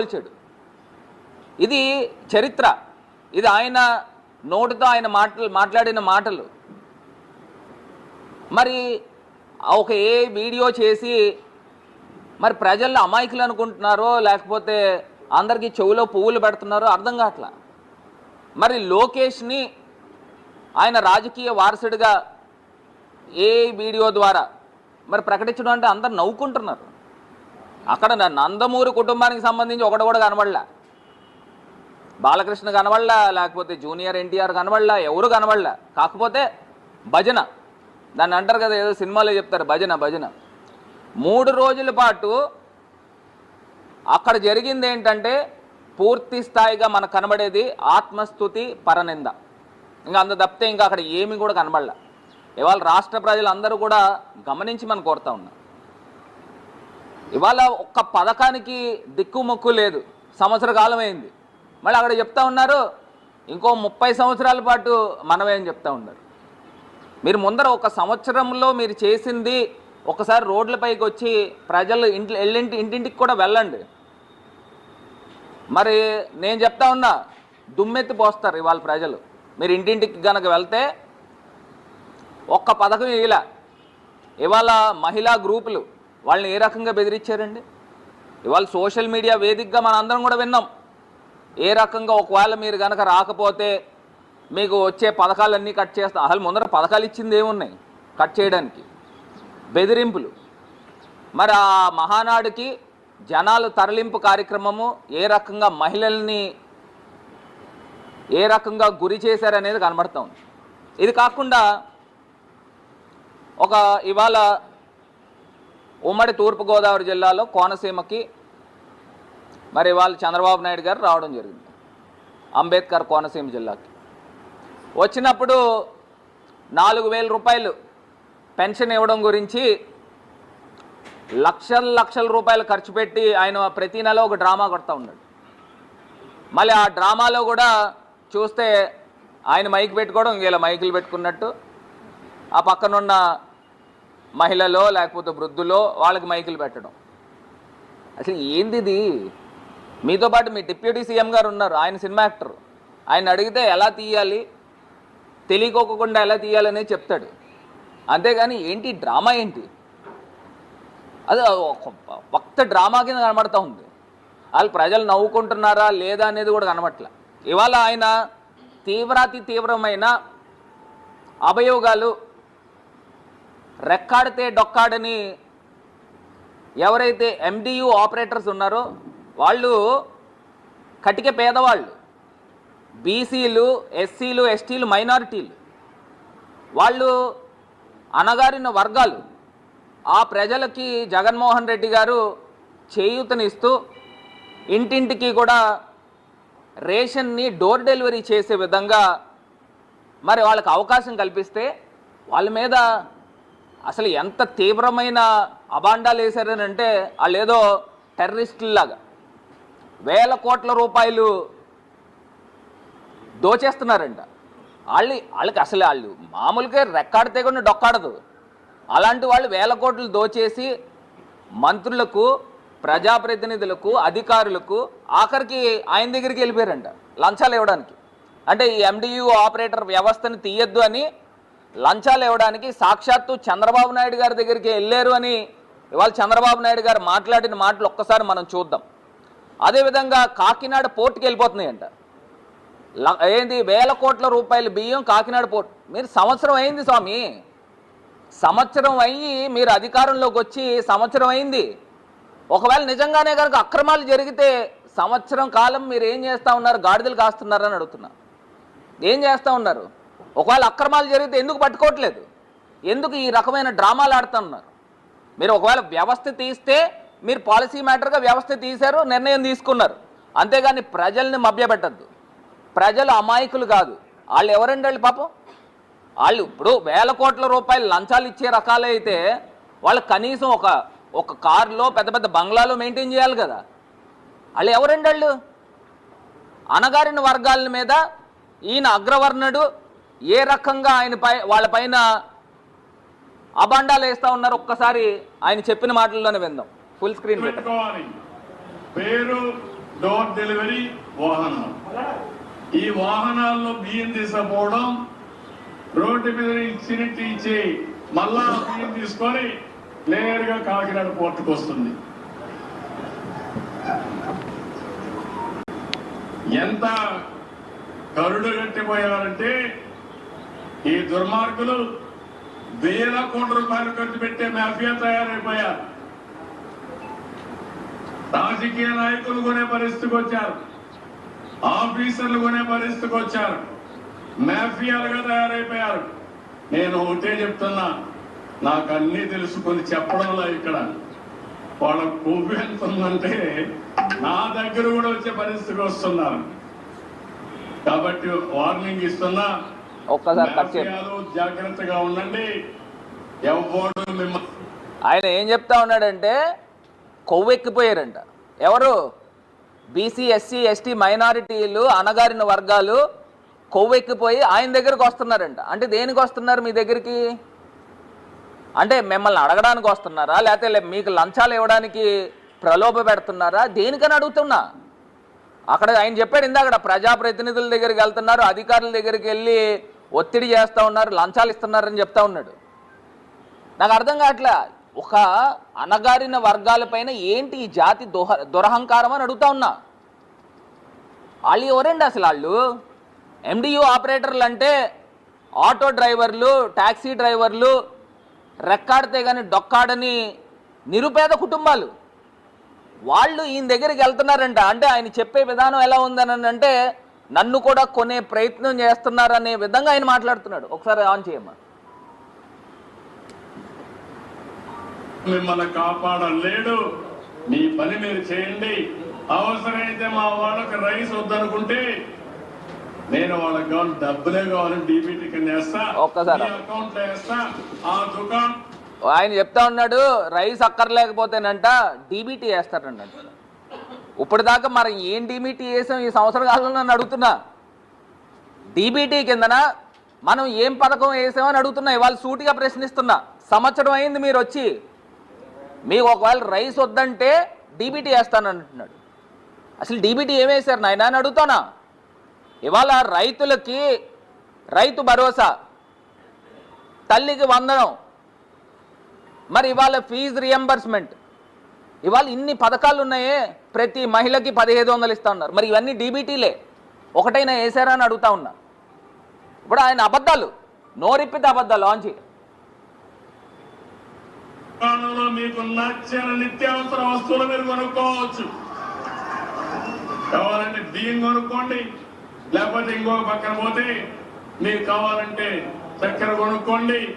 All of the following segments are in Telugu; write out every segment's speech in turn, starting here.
పోల్చాడు. ఇది చరిత్ర. ఇది ఆయన నోటితో ఆయన మాటలు మాట్లాడిన మాటలు. మరి ఒక ఏ వీడియో చేసి మరి ప్రజల్లో అమాయకులు అనుకుంటున్నారో లేకపోతే అందరికీ చెవులో పువ్వులు పెడుతున్నారో అర్థం కావట్లా? మరి లోకేష్ని ఆయన రాజకీయ వారసుడిగా ఏ వీడియో ద్వారా మరి ప్రకటించడం అంటే అందరు నవ్వుకుంటున్నారు. అక్కడ నందమూరి కుటుంబానికి సంబంధించి ఒకటి కూడా కనబడలా. బాలకృష్ణ కనబడలా లేకపోతే జూనియర్ ఎన్టీఆర్ కనబడలా ఎవరు కనబడలా. కాకపోతే భజన. దాన్ని అంటారు కదా ఏదో సినిమాలో చెప్తారు భజన భజన. మూడు రోజుల పాటు అక్కడ జరిగింది ఏంటంటే పూర్తి స్థాయిగా మనకు కనబడేది ఆత్మస్థుతి పరనింద. ఇంకా అంత తప్పితే ఇంకా అక్కడ ఏమీ కూడా కనబడలే. ఇవాళ రాష్ట్ర ప్రజలందరూ కూడా గమనించి మనం కోరుతా ఉన్నాం. ఇవాళ ఒక్క పథకానికి దిక్కుమొక్కు లేదు. సంవత్సర కాలం అయింది మళ్ళీ అక్కడ చెప్తా ఉన్నారు ఇంకో ముప్పై సంవత్సరాల పాటు మనమే అని చెప్తా ఉన్నారు. మీరు ముందర ఒక సంవత్సరంలో మీరు చేసింది ఒకసారి రోడ్లపైకి వచ్చి ప్రజలు ఇంటి ఎల్లింటి ఇంటింటికి కూడా వెళ్ళండి. మరి నేను చెప్తా ఉన్నా దుమ్మెత్తి పోస్తారు ఇవాళ ప్రజలు. మీరు ఇంటింటికి గనక వెళ్తే ఒక్క పథకం ఇలా ఇవాళ మహిళా గ్రూపులు వాళ్ళని ఏ రకంగా బెదిరించారండి? ఇవాళ సోషల్ మీడియా వేదికగా మన అందరం కూడా విన్నాం. ఏ రకంగా ఒకవేళ మీరు కనుక రాకపోతే మీకు వచ్చే పథకాలన్నీ కట్ చేస్తా అసలు ముందర పథకాలు ఇచ్చింది ఏమున్నాయి? కట్ చేయడానికి. బెదిరింపులు. మరి ఆ మహానాడుకి జనాలు తరలింపు కార్యక్రమము ఏ రకంగా మహిళల్ని ఏ రకంగా గురి చేశారనేది కనబడతా ఉంది. ఇది కాకుండా ఒక ఇవాళ ఉమ్మడి తూర్పుగోదావరి జిల్లాలో కోనసీమకి మరి వాళ్ళు చంద్రబాబు నాయుడు గారు రావడం జరిగింది. అంబేద్కర్ కోనసీమ జిల్లాకి. వచ్చినప్పుడు నాలుగు వేల రూపాయలు పెన్షన్ ఇవ్వడం గురించి లక్షల లక్షల రూపాయలు ఖర్చు పెట్టి ఆయన ప్రతి నెల ఒక డ్రామా కొడతా ఉన్నాడు. మళ్ళీ ఆ డ్రామాలో కూడా చూస్తే ఆయన మైక్ పెట్టుకోవడం ఇలా మైకులు పెట్టుకున్నట్టు ఆ పక్కనున్న మహిళలో లేకపోతే వృద్ధులో వాళ్ళకి మైకులు పెట్టడం. అసలు ఏంది ఇది? మీతో పాటు మీ డిప్యూటీ సీఎం గారు ఉన్నారు ఆయన సినిమా యాక్టర్. ఆయన అడిగితే ఎలా తీయాలి? తెలియకోకుండా ఎలా తీయాలనే చెప్తాడు. అంతేగాని ఏంటి డ్రామా ఏంటి? అది ఒక్క డ్రామా కింద కనబడతా ఉంది. వాళ్ళు ప్రజలు నవ్వుకుంటున్నారా లేదా అనేది కూడా కనబట్లే ఇవాళ ఆయన తీవ్రాతి తీవ్రమైన అభయోగాలు రెక్కాడితే డొక్కాడని ఎవరైతే ఎండియు ఆపరేటర్స్ ఉన్నారో వాళ్ళు కటిక పేదవాళ్ళు బీసీలు ఎస్సీలు ఎస్టీలు మైనారిటీలు వాళ్ళు అణగారిన వర్గాలు ఆ ప్రజలకి జగన్మోహన్ రెడ్డి గారు చేయూతనిస్తూ ఇంటింటికి కూడా రేషన్ని డోర్ డెలివరీ చేసే విధంగా మరి వాళ్ళకి అవకాశం కల్పిస్తే వాళ్ళ మీద అసలు ఎంత తీవ్రమైన అబాండాలు వేశారని అంటే వాళ్ళు ఏదో టెర్రరిస్టుల్లాగా వేల కోట్ల రూపాయలు దోచేస్తున్నారంట. వాళ్ళు వాళ్ళకి అసలు వాళ్ళు మామూలుగా రెక్కాడితే కూడా డొక్కాడదు. అలాంటి వాళ్ళు వేల కోట్లు దోచేసి మంత్రులకు ప్రజాప్రతినిధులకు అధికారులకు ఆఖరికి ఆయన దగ్గరికి వెళ్ళిపోయారంట. లంచాలు ఇవ్వడానికి. అంటే ఈ ఎండియు ఆపరేటర్ వ్యవస్థని తీయద్దు అని లంచాలు ఇవ్వడానికి సాక్షాత్తు చంద్రబాబు నాయుడు గారి దగ్గరికి వెళ్ళారు అని ఇవాళ చంద్రబాబు నాయుడు గారు మాట్లాడిన మాటలు ఒక్కసారి మనం చూద్దాం. అదేవిధంగా కాకినాడ పోర్టుకి వెళ్ళిపోతున్నాయంట. ఏంది వేల కోట్ల రూపాయల బియ్యం కాకినాడ పోర్ట్. మీరు సంవత్సరం అయింది స్వామి. సంవత్సరం అయ్యి మీరు అధికారంలోకి వచ్చి సంవత్సరం అయింది. ఒకవేళ నిజంగానే కనుక అక్రమాలు జరిగితే సంవత్సరం కాలం మీరు ఏం చేస్తూ ఉన్నారు? గాడిదలు కాస్తున్నారని అడుగుతున్నా. ఏం చేస్తూ ఉన్నారు? ఒకవేళ అక్రమాలు జరిగితే ఎందుకు పట్టుకోవట్లేదు? ఎందుకు ఈ రకమైన డ్రామాలు ఆడుతున్నారు? మీరు ఒకవేళ వ్యవస్థ తీస్తే మీరు పాలసీ మ్యాటర్గా వ్యవస్థ తీశారు నిర్ణయం తీసుకున్నారు. అంతేగాని ప్రజల్ని మభ్యపెట్టద్దు. ప్రజలు అమాయకులు కాదు. వాళ్ళు ఎవరండి వాళ్ళు పాపం? వాళ్ళు ఇప్పుడు వేల కోట్ల రూపాయలు లంచాలు ఇచ్చే రకాలే అయితే వాళ్ళు కనీసం ఒక ఒక కారులో పెద్ద పెద్ద బంగ్లాలో మెయింటైన్ చేయాలి కదా. వాళ్ళు ఎవరండి వాళ్ళు? అణగారిన వర్గాల మీద ఈయన అగ్రవర్ణుడు ఏ రకంగా ఆయన పై వాళ్ళ పైన అబాండాలు వేస్తా ఉన్నారు ఒక్కసారి ఆయన చెప్పిన మాటల్లోనే విందాం. ఫుల్ స్క్రీన్ పేరు డోర్ డెలివరీ వాహనం. ఈ వాహనాల్లో బియ్యం తీసుకుపోవడం రోడ్డు మీద ఇచ్చినట్టు ఇచ్చి మళ్ళా బియ్యం తీసుకొని నేరుగా కాకినాడ పోర్టుకు వస్తుంది. ఎంత కరుడు కట్టిపోయారంటే ఈ దుర్మార్గులు వేల కోట్ల రూపాయలు ఖర్చు పెట్టే మాఫియా తయారైపోయారు. రాజకీయ నాయకులు కొనే పరిస్థితికి వచ్చారు. ఆఫీసర్లు కొనే పరిస్థితికి వచ్చారు. మాఫియాలుగా తయారైపోయారు. నేను ఒకటే చెప్తున్నా నాకు అన్ని తెలుసుకొని చెప్పడంలో ఇక్కడ. వాళ్ళ కొవ్వు ఎంత ఉందంటే నా దగ్గర కూడా వచ్చే పరిస్థితికి వస్తున్నారు. కాబట్టి వార్నింగ్ ఇస్తున్నా ఒక్కసారి కట్ జాగ్రత్తగా ఉండండి. ఆయన ఏం చెప్తా ఉన్నాడంటే కొవ్వెక్కిపోయారంట. ఎవరు? బీసీ ఎస్సీ ఎస్టీ మైనారిటీలు అనగారిన వర్గాలు కొవ్వెక్కిపోయి ఆయన దగ్గరకు వస్తున్నారంట. అంటే దేనికి వస్తున్నారు మీ దగ్గరికి? అంటే మిమ్మల్ని అడగడానికి వస్తున్నారా? లేకపోతే మీకు లంచాలు ఇవ్వడానికి ప్రలోభ పెడుతున్నారా? దేనికని అడుగుతున్నా? అక్కడ ఆయన చెప్పాడు ఇందాక ప్రజాప్రతినిధుల దగ్గరికి వెళ్తున్నారు అధికారుల దగ్గరికి వెళ్ళి ఒత్తిడి చేస్తూ ఉన్నారు లంచాలు ఇస్తున్నారని చెప్తా ఉన్నాడు. నాకు అర్థం కావట్లే? ఒక అనగారిన వర్గాలపైన ఏంటి ఈ జాతి దోహ దురహంకారం అని అడుగుతా ఉన్నా. వాళ్ళు ఎవరండి అసలు వాళ్ళు? ఎండియూ ఆపరేటర్లు అంటే ఆటో డ్రైవర్లు ట్యాక్సీ డ్రైవర్లు రెక్కాడితే కానీ డొక్కాడని నిరుపేద కుటుంబాలు. వాళ్ళు ఈయన దగ్గరికి వెళ్తున్నారంట. అంటే ఆయన చెప్పే విధానం ఎలా ఉందని అంటే నన్ను కూడా కొనే ప్రయత్నం చేస్తున్నారనే విధంగా ఆయన మాట్లాడుతున్నాడు. ఒకసారి ఆన్ చేయమ్మా. మిమ్మల్ని కాపాడలేడు. మీ పని మీరు చేయండి. అవసరమైతే మా వాళ్ళకి రైస్ వద్దనుకుంటే నేను వాళ్ళకి కావాలి డబ్బులే కావాలని డీబీటీ కింద వేస్తా ఒక్కసారి. అకౌంట్లో వేస్తా ఆ దుకాణం ఆయన చెప్తా ఉన్నాడు రైస్ అక్కర్లేకపోతేనంట డీబీటీ వేస్తారంట ఇప్పటిదాకా దాకా మరి ఏం డీబీటీ వేసాం ఈ సంవత్సర కాలంలో నన్ను అడుగుతున్నా? డీబీటీ కిందన మనం ఏం పథకం వేసామని అడుగుతున్నా. ఇవాళ సూటిగా ప్రశ్నిస్తున్నా. సంవత్సరం అయింది మీరు వచ్చి. మీకు ఒకవేళ రైస్ వద్దంటే డీబీటీ వేస్తానంటున్నాడు. అసలు డీబీటీ ఏం వేశారు నాయన అని అడుగుతానా? ఇవాళ రైతులకి రైతు భరోసా. తల్లికి వందనం. మరి ఇవాళ ఫీజు రియంబర్స్మెంట్ ఇవాళ ఇన్ని పథకాలు ఉన్నాయే ప్రతి మహిళకి పదిహేదు వందలు ఇస్తా ఉన్నారు. మరి ఇవన్నీ డీబీటీలే. ఒకటైనా వేసారా అని అడుగుతా ఉన్నా. ఇప్పుడు ఆయన అబద్ధాలు. నోరిప్పితే అబద్ధాలు ఆంచి మీకు నచ్చిన నిత్యావసర వస్తువులు మీరు కొనుక్కోవచ్చు. కావాలంటే బియ్యం కొనుక్కోండి. లేకపోతే ఇంకో పక్కన పోతే మీకు కావాలంటే చక్కెర కొనుక్కోండి.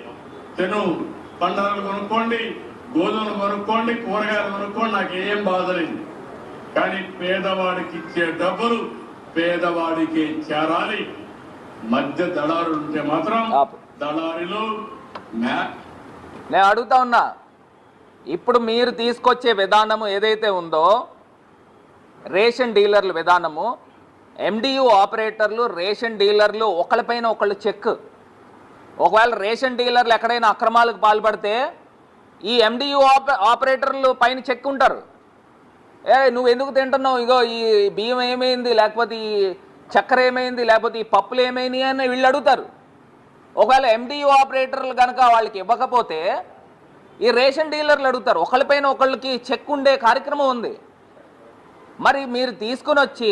తెను. పండగలు కొనుక్కోండి. గోధుమలు కొనుక్కోండి కూరగాయలు కొనుక్కోండి నాకు ఏం బాధ లేదు కానీ పేదవాడికి ఇచ్చే డబ్బులు పేదవాడికి చేరాలి. మధ్య దళారులు ఉంటే మాత్రం. దళారిలు నేను అడుగుతా ఉన్నా. ఇప్పుడు మీరు తీసుకొచ్చే విధానము ఏదైతే ఉందో రేషన్ డీలర్ల విధానము ఎండియు ఆపరేటర్లు రేషన్ డీలర్లు ఒకళ్ళపైన ఒకళ్ళు చెక్. ఒకవేళ రేషన్ డీలర్లు ఎక్కడైనా అక్రమాలకు పాల్పడితే ఈ ఎండియు ఆపరేటర్లు పైన చెక్ ఉంటారు. ఏ నువ్వు ఎందుకు తింటున్నావు? ఇగో ఈ బియ్యం ఏమైంది? లేకపోతే ఈ చక్కెర ఏమైంది? లేకపోతే ఈ పప్పులు ఏమైనాయి అని వీళ్ళు అడుగుతారు. ఒకవేళ ఎండియు ఆపరేటర్లు కనుక వాళ్ళకి ఇవ్వకపోతే ఈ రేషన్ డీలర్లు అడుగుతారు. ఒకళ్ళపైన ఒకళ్ళకి చెక్ ఉండే కార్యక్రమం ఉంది. మరి మీరు తీసుకుని వచ్చి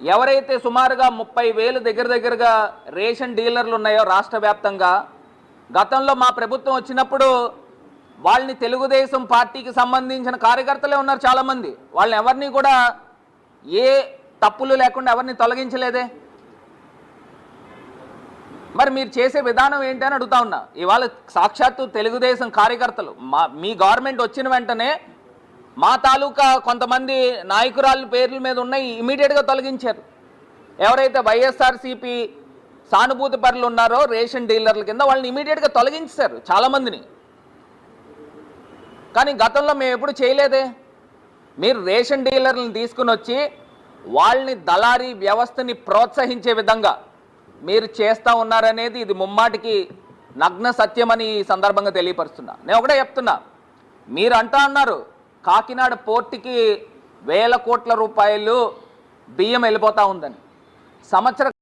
ఎవరైతే సుమారుగా ముప్పై వేలు దగ్గర దగ్గరగా రేషన్ డీలర్లు ఉన్నాయో రాష్ట్ర వ్యాప్తంగా గతంలో మా ప్రభుత్వం వచ్చినప్పుడు వాళ్ళని తెలుగుదేశం పార్టీకి సంబంధించిన కార్యకర్తలే ఉన్నారు చాలామంది. వాళ్ళని ఎవరిని కూడా ఏ తప్పులు లేకుండా ఎవరిని తొలగించలేదే? మరి మీరు చేసే విధానం ఏంటి అని అడుగుతా ఉన్నా. ఇవాళ సాక్షాత్తు తెలుగుదేశం కార్యకర్తలు మా మీ గవర్నమెంట్ వచ్చిన వెంటనే మా తాలూకా కొంతమంది నాయకురాళ్ళ పేర్ల మీద ఉన్నాయి ఇమీడియట్గా తొలగించారు. ఎవరైతే వైఎస్ఆర్సీపీ సానుభూతి పరులు ఉన్నారో రేషన్ డీలర్ల కింద వాళ్ళని ఇమీడియట్గా తొలగించారు చాలామందిని. కానీ గతంలో మేము ఎప్పుడు చేయలేదే. మీరు రేషన్ డీలర్లను తీసుకుని వచ్చి వాళ్ళని దళారీ వ్యవస్థని ప్రోత్సహించే విధంగా మీరు చేస్తూ ఉన్నారనేది ఇది ముమ్మాటికి నగ్న సత్యమని ఈ సందర్భంగా తెలియపరుస్తున్నా. నేను ఒకటే చెప్తున్నా. మీరు అంటా అన్నారు కాకినాడ పోర్టుకి వేల కోట్ల రూపాయలు బియ్యం వెళ్ళిపోతా ఉందని. సంవత్సర